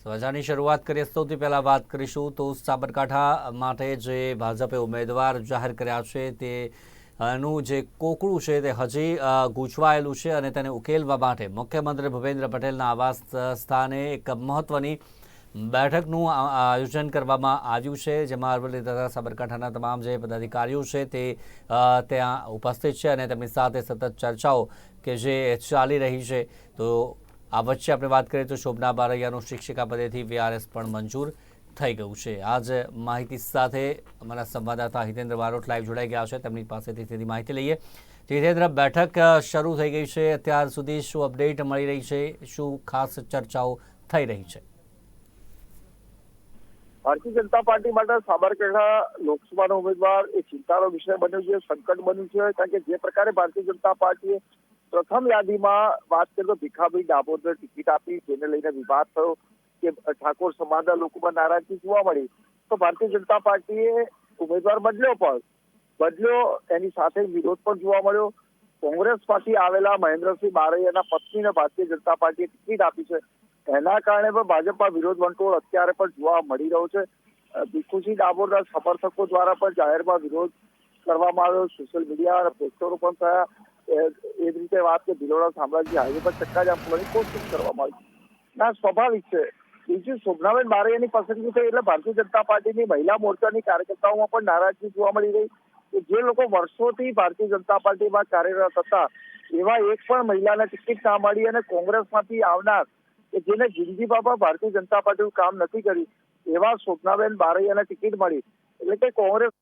સમાચારની શરૂઆત કરીએ, સૌથી પહેલાં વાત કરીશું તો સાબરકાંઠા માટે જે ભાજપે ઉમેદવાર જાહેર કર્યા છે, તે નું જે કોકડું છે તે હજી ગૂંચવાયેલું છે અને તેને ઉકેલવા માટે મુખ્યમંત્રી ભૂપેન્દ્ર પટેલના આવાસ સ્થાને એક મહત્વની બેઠકનું આયોજન કરવામાં આવ્યું છે, જેમાં અરવલ્લી તથા સાબરકાંઠાના તમામ જે પદાધિકારીઓ છે તે ત્યાં ઉપસ્થિત છે અને તેમની સાથે સતત ચર્ચાઓ કે જે ચાલી રહી છે. તો આ વચ્ચે આપણે વાત કરીએ તો શોભના બારૈયાનું શિક્ષિકા પદેથી વીઆરએસ પણ મંજૂર થઈ ગયું છે. આજ માહિતી સાથે અમારા સંવાદદાતા હિતેન્દ્ર બારોટ લાઈવ જોડાઈ ગયા છે. તેમની પાસેથી તેની માહિતી લઈએ. હિતેન્દ્ર, બેઠક શરૂ થઈ ગઈ છે. અત્યાર સુધી શું અપડેટ મળી રહી છે? શું ખાસ ચર્ચાઓ થઈ રહી છે? ભારતીય જનતા પાર્ટી માટે સાબરકાંઠા લોકસભાનો ઉમેદવાર એ ચિંતાનો વિષય બન્યો છે, સંકટ બન્યું છે, કારણ કે જે પ્રકારે ભારતીય જનતા પાર્ટીએ પ્રથમ યાદીમાં વાત કરીએ તો ભીખાભાઈ ડાબોરને ટિકિટ આપી, જેને લઈને વિવાદ થયો કે ઠાકોર સમાજના લોકોમાં નારાજગી જોવા મળી. તો ભારતીય જનતા પાર્ટીએ ઉમેદવાર બદલ્યો પણ. બદલ્યો, એની સાથે વિરોધ પણ જોવા મળ્યો. કોંગ્રેસમાંથી આવેલા મહેન્દ્રસિંહ બારૈયાના પત્નીને ભારતીય જનતા પાર્ટીએ ટિકિટ આપી છે. એના કારણે પણ ભાજપમાં વિરોધ વંટોળ અત્યારે પણ જોવા મળી રહ્યો છે. ભીખુસિંહ ડાબોરના સમર્થકો દ્વારા પણ જાહેરમાં વિરોધ કરવામાં આવ્યો. સોશિયલ મીડિયા અને પોસ્ટરો પણ થયા. એ જ રીતે વાત કે ભિલોડા સામ્રાજ્ય હાઈવે પર ચક્કાજામ કરવાની કોશિશ કરવામાં આવી ના, સ્વાભાવિક છે. બીજું શોભનાબેન બારૈયાની પસંદગી થઈ એટલે ભારતીય જનતા પાર્ટીની મહિલા મોરચાની કાર્યકર્તાઓમાં પણ નારાજગી જોવા મળી રહી કે જે લોકો વર્ષોથી ભારતીય જનતા પાર્ટીમાં કાર્યરત હતા, એવા એક પણ મહિલાને ટિકિટ ના મળી અને કોંગ્રેસમાંથી આવનાર કે જેને જિંદગી બાબા ભારતીય જનતા પાર્ટીનું કામ નથી કર્યું, એવા શોભનાબેન બારૈયાને ટિકિટ મળી. એટલે કે કોંગ્રેસ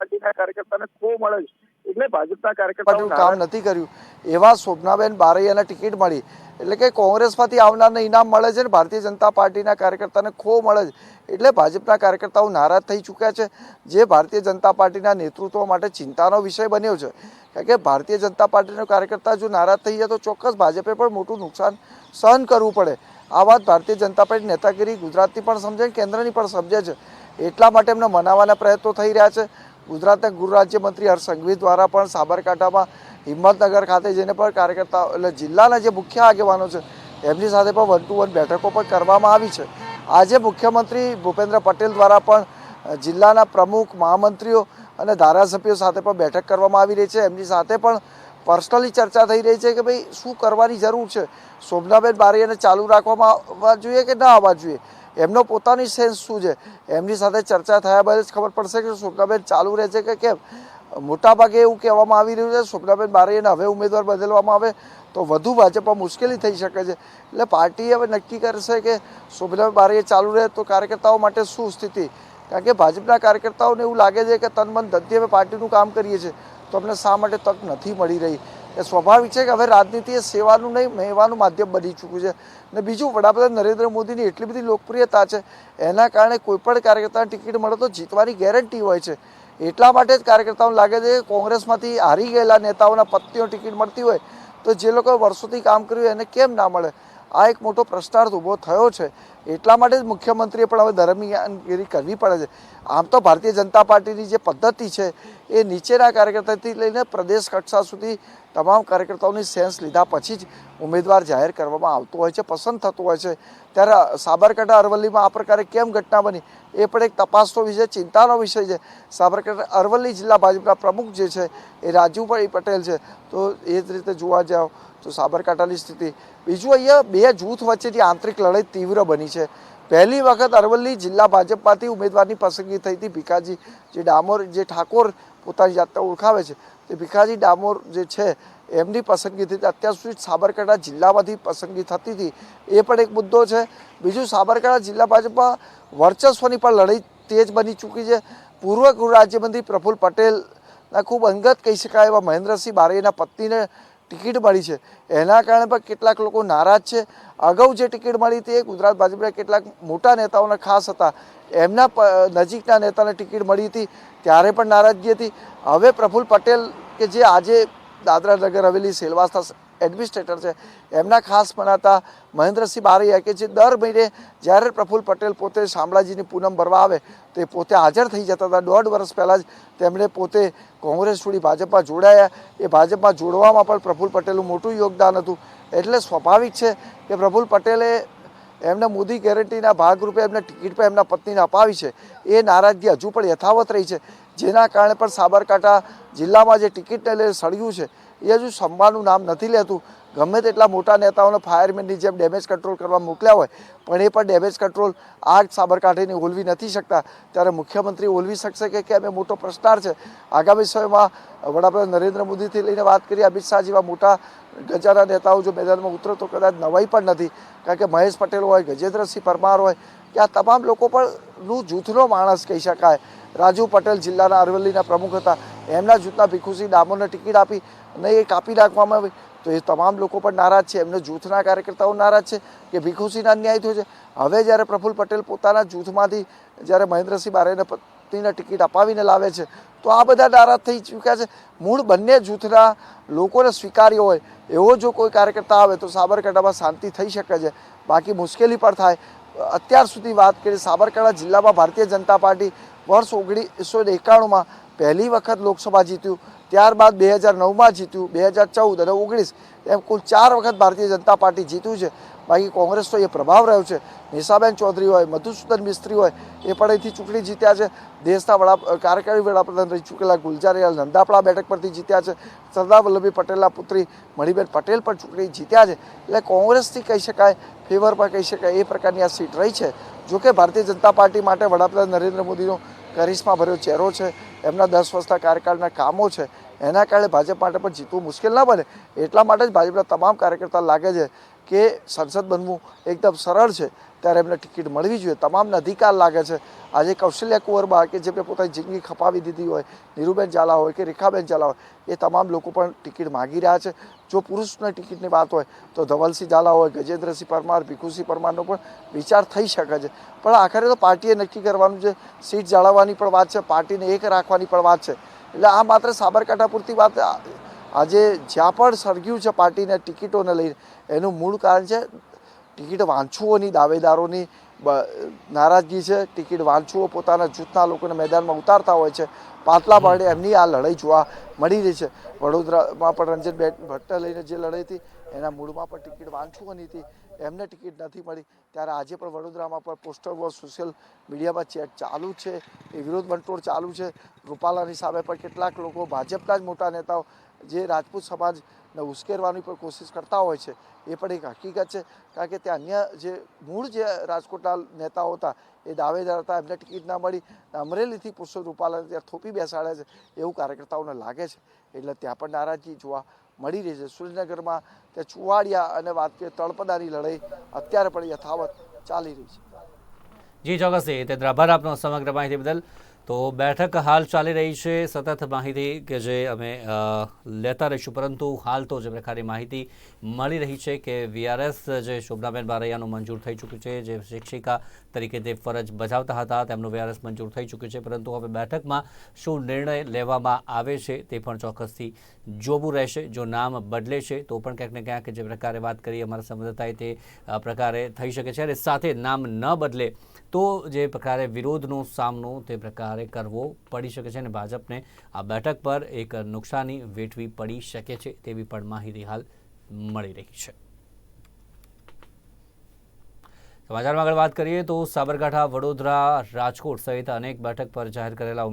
પાર્ટીના કાર્યકર્તાને ખો મળે છે. એટલે ભાજપના કાર્યકર્તાઓ કામ નથી કર્યું. એવા શોભનાબેન બારૈયાને ટિકિટ મળી. એટલે કે કોંગ્રેસમાંથી આવનારને ઇનામ મળે છે ને ભારતીય જનતા પાર્ટીના કાર્યકર્તાને ખો મળે છે. એટલે ભાજપના કાર્યકર્તાઓ નારાજ થઈ ચૂક્યા છે. જે ભારતીય જનતા પાર્ટીના નેતૃત્વ માટે ચિંતાનો વિષય બન્યો છે. કારણ કે ભારતીય જનતા પાર્ટીનો કાર્યકર્તા જો નારાજ થઈ જાય તો ચોક્કસ ભાજપે પણ મોટું નુકસાન સહન કરવું પડે. આ વાત ભારતીય જનતા પાર્ટી નેતાગીરી ગુજરાતની પણ સમજે કેન્દ્રની પણ સમજે છે. એટલા માટે એમને મનાવવાના પ્રયત્નો થઈ રહ્યા છે. ગુજરાતના ગૃહ રાજ્યમંત્રી હર્ષ સંઘવી દ્વારા પણ સાબરકાંઠામાં હિંમતનગર ખાતે જઈને પણ કાર્યકર્તા એટલે જિલ્લાના જે મુખ્ય આગેવાનો છે, એમની સાથે પણ વન ટુ વન બેઠકો પણ કરવામાં આવી છે. આજે મુખ્યમંત્રી ભૂપેન્દ્ર પટેલ દ્વારા પણ જિલ્લાના પ્રમુખ, મહામંત્રીઓ અને ધારાસભ્યો સાથે પણ બેઠક કરવામાં આવી રહી છે. એમની સાથે પણ પર્સનલી ચર્ચા થઈ રહી છે કે ભાઈ શું કરવાની જરૂર છે? શોભનાબેન બારીયાને ચાલુ રાખવામાં આવવા જોઈએ કે ના આવવા જોઈએ? એમનો પોતાની સેન્સ શું છે? એમની સાથે ચર્ચા થયા બાદ જ ખબર પડશે કે શોભનાબેન ચાલુ રહે છે કે કેમ? મોટાભાગે એવું કહેવામાં આવી રહ્યું છે શોભનાબેન બારૈયાને હવે ઉમેદવાર બદલવામાં આવે તો વધુ ભાજપમાં મુશ્કેલી થઈ શકે છે. એટલે પાર્ટી હવે નક્કી કરશે કે શોભનાબેન બારૈયા ચાલુ રહે તો કાર્યકર્તાઓ માટે શું સ્થિતિ? કારણ કે ભાજપના કાર્યકર્તાઓને એવું લાગે છે કે તન મન ધનથી અમે પાર્ટીનું કામ કરીએ છીએ. તો અમને શા માટે તક નથી મળી રહી? એ સ્વાભાવિક છે કે હવે રાજનીતિ એ સેવાનું નહીં, મહેવાનું માધ્યમ બની ચૂક્યું છે. ને બીજું, વડાપ્રધાન નરેન્દ્ર મોદીની એટલી બધી લોકપ્રિયતા છે, એના કારણે કોઈ પણ કાર્યકર્તાને ટિકિટ મળે તો જીતવાની ગેરંટી હોય છે. એટલા માટે જ કાર્યકર્તાઓને લાગે છે કે કોંગ્રેસમાંથી હારી ગયેલા નેતાઓના પત્નીઓ ટિકિટ મળતી હોય તો જે લોકોએ વર્ષોથી કામ કર્યું એને કેમ ના મળે? આ એક મોટો પ્રશ્નાર્થ ઊભો થયો છે. એટલા માટે જ મુખ્યમંત્રીએ પણ હવે દરમિયાનગીરી કરવી પડે છે. આમ તો ભારતીય જનતા પાર્ટીની જે પદ્ધતિ છે, એ નીચેના કાર્યકર્તાથી લઈને પ્રદેશ કક્ષા સુધી તમામ કાર્યકર્તાઓની સેન્સ લીધા પછી જ ઉમેદવાર જાહેર કરવામાં આવતો હોય છે, પસંદ થતું હોય છે. ત્યારે સાબરકાંઠા અરવલ્લીમાં આ પ્રકારે કેમ ઘટના બની, એ પણ એક તપાસનો વિષય, ચિંતાનો વિષય છે. સાબરકાંઠા અરવલ્લી જિલ્લા ભાજપના પ્રમુખ જે છે, એ રાજુભાઈ પટેલ છે. તો એ જ રીતે જોવા જાઓ તો સાબરકાંઠાની સ્થિતિ. બીજું અહીંયા બે જૂથ વચ્ચેની આંતરિક લડાઈ તીવ્ર બની છે. પહેલી વખત અરવલ્લી જિલ્લા ભાજપમાંથી ઉમેદવારની પસંદગી થઈ હતી. ભીખાજી જે ડામોર, જે ઠાકોર પોતાની જાતને ઓળખાવે છે, તે ભીખાજી ડામોર જે છે, એમની પસંદગી થઈ અત્યાર સુધી સાબરકાંઠા જિલ્લામાંથી પસંદગી થતી હતી. એ પણ એક મુદ્દો છે. બીજું, સાબરકાંઠા જિલ્લા ભાજપમાં વર્ચસ્વની પણ લડાઈ તેજ બની ચૂકી છે. પૂર્વ ગૃહ રાજ્યમંત્રી પ્રફુલ્લ પટેલના ખૂબ અંગત કહી શકાય એવા મહેન્દ્રસિંહ બારૈયાના પત્નીને ટિકિટ મળી છે. એના કારણે પણ કેટલાક લોકો નારાજ છે. અગાઉ જે ટિકિટ મળી હતી એ ગુજરાત ભાજપના કેટલાક મોટા નેતાઓને ખાસ હતા. એમના નજીકના નેતાને ટિકિટ મળી હતી, ત્યારે પણ નારાજગી હતી. હવે પ્રફુલ્લ પટેલ કે જે આજે દાદરા નગર હવેલી સેલવાસના એડમિનિસ્ટ્રેટર છે. એમના ખાસ મનાતા મહેન્દ્રસિંહ બારૈયા કે જે દર મહિને જ્યારે પ્રફુલ્લ પટેલ પોતે શામળાજીની પૂનમ ભરવા આવે, તે પોતે હાજર થઈ જતા હતા. દોઢ વર્ષ પહેલાં જ તેમણે પોતે કોંગ્રેસ છોડી ભાજપમાં જોડાયા. એ ભાજપમાં જોડવામાં પણ પ્રફુલ્લ પટેલનું મોટું યોગદાન હતું. એટલે સ્વાભાવિક છે કે પ્રફુલ્લ પટેલે એમને મોદી ગેરંટીના ભાગરૂપે એમને ટિકિટ પણ એમના પત્નીને અપાવી છે. એ નારાજગી હજુ પણ યથાવત રહી છે. જેના કારણે પણ સાબરકાંઠા જિલ્લામાં જે ટિકિટને લઈને સળગ્યું છે, એ હજુ સંભાળનું નામ નથી લેતું. ગમે તેટલા મોટા નેતાઓને ફાયરમેનની જેમ ડેમેજ કંટ્રોલ કરવા મોકલ્યા હોય, પણ એ પણ ડેમેજ કંટ્રોલ આ સાબરકાંઠાની ઓલવી નથી શકતા. ત્યારે મુખ્યમંત્રી ઓલવી શકશે કે કેમ એ મોટો પ્રશ્નાર છે. આગામી સમયમાં વડાપ્રધાન નરેન્દ્ર મોદીથી લઈને વાત કરીએ, અમિત શાહ જેવા મોટા ગજાના નેતાઓ જો મેદાનમાં ઉતરે તો કદાચ નવાઈ પણ નથી. કારણ કે મહેશ પટેલ હોય, ગજેન્દ્રસિંહ પરમાર હોય, કે આ તમામ લોકો પણ નું જૂથનો માણસ કહી શકાય. રાજુ પટેલ જિલ્લાના અરવલ્લીના પ્રમુખ હતા. એમના જૂથના ભીખુસિંહ ડામોરને ટિકિટ આપી અને એ કાપી નાખવામાં આવી. તો એ તમામ લોકો પણ નારાજ છે. એમને જૂથના કાર્યકર્તાઓ નારાજ છે કે ભીખુસિંહના અન્યાય થયો છે. હવે જ્યારે પ્રફુલ્લ પટેલ પોતાના જૂથમાંથી જ્યારે મહેન્દ્રસિંહ બારેને પત્નીને ટિકિટ અપાવીને લાવે છે. તો આ બધા નારાજ થઈ ચૂક્યા છે. મૂળ બંને જૂથના લોકોને સ્વીકાર્ય હોય એવો જો કોઈ કાર્યકર્તા આવે તો સાબરકાંઠામાં શાંતિ થઈ શકે છે. બાકી મુશ્કેલી પણ થાય. અત્યાર સુધી વાત કરીએ સાબરકાંઠા જિલ્લામાં ભારતીય જનતા પાર્ટી વર્ષ ઓગણીસો ને એકાણુંમાં પહેલી વખત લોકસભા જીત્યું. ત્યારબાદ બે હજાર નવમાં જીત્યું, બે હજાર ચૌદ અને ઓગણીસ એમ કુલ ચાર વખત ભારતીય જનતા પાર્ટી જીત્યું છે. બાકી કોંગ્રેસનો એ પ્રભાવ રહ્યો છે. નિશાબેન ચૌધરી હોય, મધુસૂદન મિસ્ત્રી હોય, એ પણ અહીંથી ચૂંટણી જીત્યા છે. દેશના વડા કાર્યકારી વડાપ્રધાન રહી ચૂકેલા ગુલજારીલાલ નંદાપડા બેઠક પરથી જીત્યા છે. સરદાર વલ્લભભાઈ પટેલના પુત્રી મણિબેન પટેલ પણ ચૂંટણી જીત્યા છે. એટલે કોંગ્રેસથી કહી શકાય, ફેવરમાં કહી શકાય, એ પ્રકારની આ સીટ રહી છે. જોકે ભારતીય જનતા પાર્ટી માટે વડાપ્રધાન નરેન્દ્ર મોદીનો કરિશ્મા ભર્યો ચહેરો છે. એમના દસ વર્ષના કાર્યકાળના કામો છે, એના કારણે ભાજપ માટે પણ જીતવું મુશ્કેલ ના બને. એટલા માટે જ ભાજપના તમામ કાર્યકર્તા લાગે છે કે સંસદ બનવું એકદમ સરળ છે. ત્યારે એમને ટિકિટ મળવી જોઈએ. તમામને અધિકાર લાગે છે. આજે કૌશલ્યા કુંવરબા, કે જેમને પોતાની જિંદગી ખપાવી દીધી હોય, નીરુબેન ઝાલા હોય, કે રેખાબેન ઝાલા હોય, એ તમામ લોકો પણ ટિકિટ માગી રહ્યા છે. જો પુરુષની ટિકિટની વાત હોય, તો ધવલસિંહ ઝાલા હોય, ગજેન્દ્રસિંહ પરમાર, ભીખુસિંહ પરમારનો પણ વિચાર થઈ શકે છે. પણ આખરે તો પાર્ટીએ નક્કી કરવાનું છે. સીટ જાળવવાની પણ વાત છે. પાર્ટીને એક રાખવાની પણ વાત છે. એટલે આ માત્ર સાબરકાંઠા પૂરતી વાત આજે જ્યાં પણ સળગ્યું છે પાર્ટીને ટિકિટોને લઈને, એનું મૂળ કારણ છે ટિકિટ વાંચુઓની દાવેદારોની નારાજગી છે. ટિકિટ વાંચુઓ પોતાના જૂથના લોકોને મેદાનમાં ઉતારતા હોય છે. પાટલા પાડે એમની આ લડાઈ જોવા મળી રહી છે. વડોદરામાં પણ રંજન ભટ્ટને લઈને જે લડાઈ હતી એના મૂળમાં પણ ટિકિટ વાંચવાની હતી એમને ટિકિટ નથી મળી. ત્યારે આજે પણ વડોદરામાં પણ પોસ્ટર વોર સોશિયલ મીડિયામાં ચેટ ચાલુ છે, એ વિરોધ વંટોળ ચાલુ છે. રૂપાલાની સામે પણ કેટલાક લોકો ભાજપના જ મોટા નેતાઓ જે રાજપૂત સમાજને ઉશ્કેરવાની પણ કોશિશ કરતા હોય છે, એ પણ એક હકીકત છે. કારણ કે ત્યાં અન્ય જે મૂળ જે રાજકોટના નેતાઓ હતા, એ દાવેદાર હતા, એમને ટિકિટ ના મળી. અમરેલીથી પુરુષોત્તમ રૂપાલાને ત્યાં થોપી બેસાડે છે, એવું કાર્યકર્તાઓને લાગે છે. એટલે ત્યાં પણ નારાજગી જોવા મળી રહી છે. સુરેન્દ્રનગરમાં તે ચુવાડિયા અને વાત કરીએ તળપદાની લડાઈ અત્યારે પણ યથાવત ચાલી રહી છે. જી ચોક્કસથી તે આભાર આપનો સમગ્ર માહિતી બદલ. તો બેઠક હાલ ચાલી રહી છે. સતત માહિતી કે જે અમે લેતા રહીશું. પરંતુ હાલ તો જે ખાલી માહિતી મળી રહી છે કે વીઆરએસ જે શોભનાબેન બારૈયાનું મંજૂર થઈ ચૂક્યું છે, જે શિક્ષિકા તરીકે તે ફરજ બજાવતા હતા, તેમનું વીઆરએસ મંજૂર થઈ ચૂક્યું છે. પરંતુ હવે બેઠકમાં શું નિર્ણય લેવામાં આવે છે તે પણ ચોક્કસથી જોવું રહેશે. જો નામ બદલે છે, તો પણ ક્યાંક ને ક્યાંક જે પ્રકારે વાત કરી અમારા સંવાદદાતાએ તે પ્રકારે થઈ શકે છે. અને સાથે નામ ન બદલે તો જે પ્રકારે વિરોધનો સામનો તે પ્રકારે કરવો પડી શકે છે અને ભાજપને આ બેઠક પર એક નુકસાની વેઠવી પડી શકે છે તેવી પણ માહિતી હાલ મળી રહી છે. સમાચારમાં આગળ વાત કરીએ તો સાબરકાંઠા, વડોદરા, રાજકોટ સહિત અનેક બેઠક પર જાહેર કરેલા